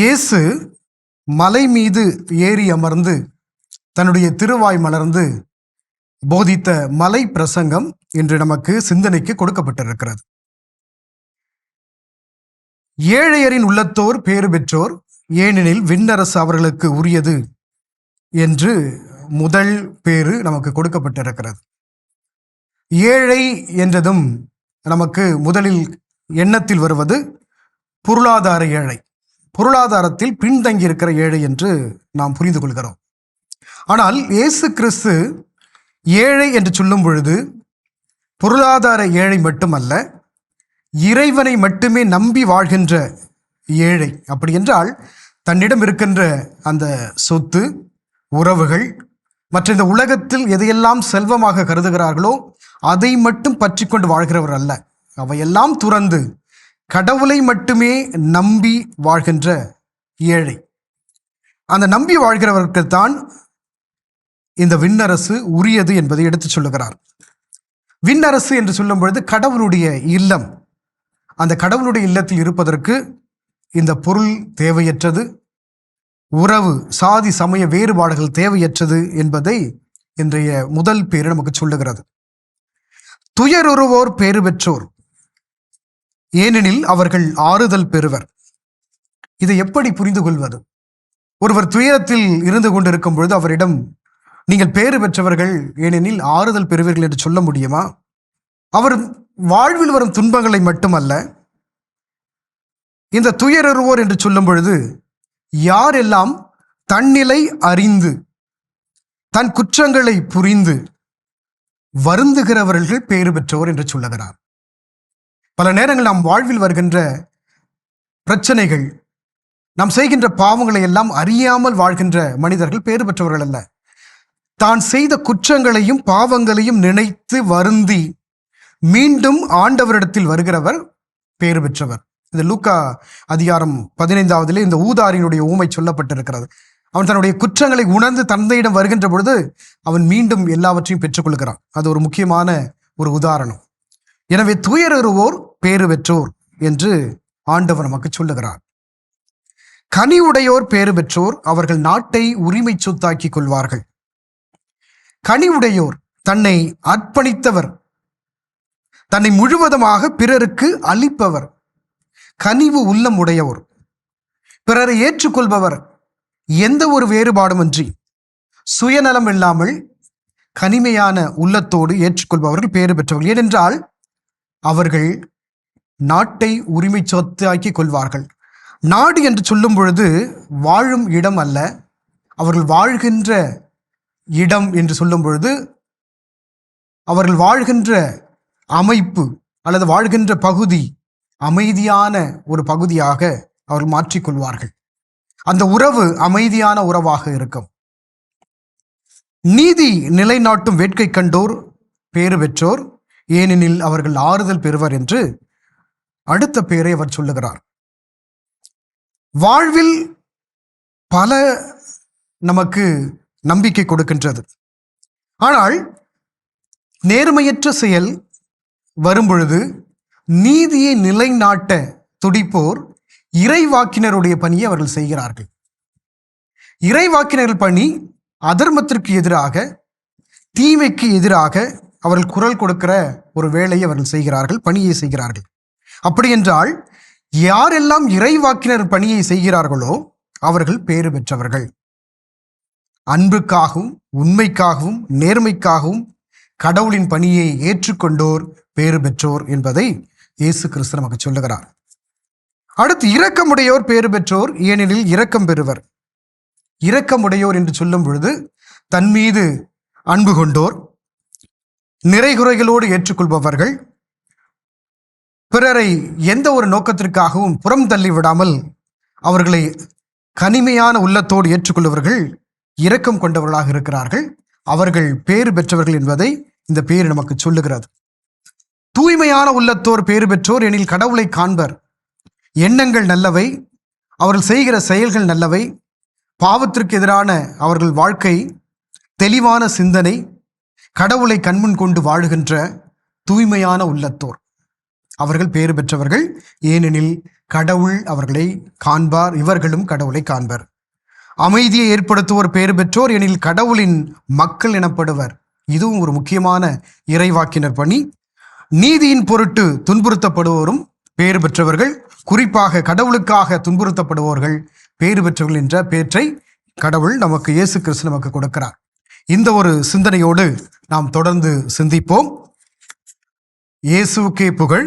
இயேசு மலை மீது ஏறி அமர்ந்து தன்னுடைய திருவாய் மலர்ந்து போதித்த மலை பிரசங்கம் இன்று நமக்கு சிந்தனைக்கு கொடுக்கப்பட்டிருக்கிறது. ஏழையரின் உள்ளத்தோர் பேறு பெற்றோர் ஏனெனில் விண்ணரசு அவர்களுக்கு உரியது என்று முதல் பேரு நமக்கு கொடுக்கப்பட்டிருக்கிறது. ஏழை என்றதும் நமக்கு முதலில் எண்ணத்தில் வருவது பொருளாதார ஏழை. பொருளாதாரத்தில் பின்தங்கி இருக்கிற ஏழை என்று நாம் புரிந்து கொள்கிறோம். ஆனால் இயேசு கிறிஸ்து ஏழை என்று சொல்லும் பொழுது பொருளாதார ஏழை மட்டுமல்ல இறைவனை மட்டுமே நம்பி வாழ்கின்ற ஏழை. அப்படி என்றால் தன்னிடம் இருக்கின்ற அந்த சொத்து உறவுகள் மற்ற இந்த உலகத்தில் எதையெல்லாம் செல்வமாக கருதுகிறார்களோ அதை மட்டும் பற்றி கொண்டு வாழ்கிறவர் அல்ல. அவையெல்லாம் துறந்து கடவுளை மட்டுமே நம்பி வாழ்கின்ற ஏழை. அந்த நம்பி வாழ்கிறவருக்கு தான் இந்த விண்ணரசு உரியது என்பதை எடுத்துச் சொல்லுகிறார். விண்ணரசு என்று சொல்லும் பொழுது கடவுளுடைய இல்லம். அந்த கடவுளுடைய இல்லத்தில் இருப்பதற்கு இந்த பொருள் தேவையற்றது. உறவு சாதி சமய வேறுபாடுகள் தேவையற்றது என்பதை இன்றைய முதல் பேர் நமக்கு சொல்லுகிறது. துயருருவோர் பேறு பெற்றோர் ஏனெனில் அவர்கள் ஆறுதல் பெறுவர். இதை எப்படி புரிந்து கொள்வது ஒருவர் துயரத்தில் இருந்து கொண்டிருக்கும் பொழுது அவரிடம் நீங்கள் பேறு பெற்றவர்கள் ஏனெனில் ஆறுதல் பெறுவீர்கள் என்று சொல்ல முடியுமா? அவர் வாழ்வில் வரும் துன்பங்களை மட்டுமல்ல இந்த துயருவோர் என்று சொல்லும் பொழுது யாரெல்லாம் தன்னிலை அறிந்து தன் குற்றங்களை புரிந்து வருந்துகிறவர்கள் பேறு பெற்றோர் என்று சொல்லுகிறார். பல நேரங்கள் நாம் வாழ்வில் வருகின்ற பிரச்சனைகள் நாம் செய்கின்ற பாவங்களை எல்லாம் அறியாமல் வாழ்கின்ற மனிதர்கள் பேறு பெற்றவர்கள் அல்ல. தான் செய்த குற்றங்களையும் பாவங்களையும் நினைத்து வருந்தி மீண்டும் ஆண்டவரிடத்தில் வருகிறவர் பேறு பெற்றவர். இந்த லூக்கா அதிகாரம் பதினைந்தாவதிலே இந்த ஊதாரியினுடைய ஊமை சொல்லப்பட்டிருக்கிறது. அவன் தன்னுடைய குற்றங்களை உணர்ந்து தந்தையிடம் வருகின்ற பொழுது அவன் மீண்டும் எல்லாவற்றையும் பெற்றுக்கொள்கிறான். அது ஒரு முக்கியமான ஒரு உதாரணம். எனவே துயருவோர் பேறு பெற்றோர் என்று ஆண்டவர் நமக்கு சொல்லுகிறார். கனி உடையோர் பேறு பெற்றோர் அவர்கள் நாட்டை உரிமை சொத்தாக்கிக் கொள்வார்கள். கனி உடையோர் தன்னை அர்ப்பணித்தவர். தன்னை முழுவதுமாக பிறருக்கு அளிப்பவர். கனிவு உள்ளம் உடையவர் பிறரை ஏற்றுக்கொள்பவர். எந்த ஒரு வேறுபாடுமின்றி சுயநலம் இல்லாமல் கனிமையான உள்ளத்தோடு ஏற்றுக்கொள்பவர்கள் பேறு பெற்றவர்கள் ஏனென்றால் அவர்கள் நாட்டை உரிமை சொத்தாக்கி கொள்வார்கள். நாடு என்று சொல்லும் பொழுது வாழும் இடம் அல்ல அவர்கள் வாழ்கின்ற இடம் என்று சொல்லும் பொழுது அவர்கள் வாழ்கின்ற அமைப்பு அல்லது வாழ்கின்ற பகுதி அமைதியான ஒரு பகுதியாக அவர்கள் மாற்றிக்கொள்வார்கள் அந்த உறவு அமைதியான உறவாக இருக்கும். நீதி நிலைநாட்டும் வேட்கை கண்டோர் பேறு பெற்றோர் ஏனெனில் அவர்கள் ஆறுதல் பெறுவர் என்று அடுத்த பேரை அவர் சொல்லுகிறார். வாழ்வில் பல நமக்கு நம்பிக்கை கொடுக்கின்றது. ஆனால் நேர்மையற்ற செயல் வரும்பொழுது நீதியை நிலைநாட்ட துடிப்போர் இறைவாக்கினருடைய பணியை அவர்கள் செய்கிறார்கள். இறைவாக்கினர் பணி அதர்மத்திற்கு எதிராக தீமைக்கு எதிராக அவர்கள் குரல் கொடுக்கிற ஒரு வேலையை அவர்கள் செய்கிறார்கள் பணியை செய்கிறார்கள். அப்படி என்றால் யாரெல்லாம் இறைவாக்கினர் பணியை செய்கிறார்களோ அவர்கள் பேறு பெற்றவர்கள். அன்புக்காகவும் உண்மைக்காகவும் நேர்மைக்காகவும் கடவுளின் பணியை ஏற்றுக்கொண்டோர் பேறு பெற்றோர் என்பதை இயேசு கிறிஸ்து நமக்கு சொல்லுகிறார். அடுத்து இரக்கமுடையோர் பேறு பெற்றோர் ஏனெனில் இரக்கம் பெறுவர். இரக்கமுடையோர் என்று சொல்லும் பொழுது தன் மீது அன்பு கொண்டோர் நிறைகுறைகளோடு ஏற்றுக்கொள்பவர்கள் பிறரை எந்த ஒரு நோக்கத்திற்காகவும் புறம் தள்ளி விடாமல் அவர்களை கனிமையான உள்ளத்தோடு ஏற்றுக்கொள்பவர்கள் இரக்கம் கொண்டவர்களாக இருக்கிறார்கள். அவர்கள் பேறு பெற்றவர்கள் என்பதை இந்த பேர் நமக்கு சொல்லுகிறது. தூய்மையான உள்ளத்தோர் பேறு பெற்றோர் எனில் கடவுளை காண்பர். எண்ணங்கள் நல்லவை அவர்கள் செய்கிற செயல்கள் நல்லவை பாவத்திற்கு எதிரான அவர்கள் வாழ்க்கை தெளிவான சிந்தனை கடவுளை கண்முன் கொண்டு வாழுகின்ற தூய்மையான உள்ளத்தோர். அவர்கள் பேறு பெற்றவர்கள். ஏனெனில் கடவுள் அவர்களை காண்பார் இவர்களும் கடவுளை காண்பர். அமைதியை ஏற்படுத்துவோர் பேறு பெற்றோர் எனில் கடவுளின் மக்கள் எனப்படுவர். இதுவும் ஒரு முக்கியமான இறைவாக்கினர் பணி. நீதியின் பொருட்டு துன்புறுத்தப்படுவோரும் பேறு பெற்றவர்கள். குறிப்பாக கடவுளுக்காக துன்புறுத்தப்படுவோர்கள் பேறு பெற்றவர்கள் என்ற பேற்றை கடவுள் நமக்கு இயேசு கிறிஸ்து நமக்கு கொடுக்கிறார். இந்த ஒரு சிந்தனையோடு நாம் தொடர்ந்து சிந்திப்போம். இயேசுக்கே புகழ்.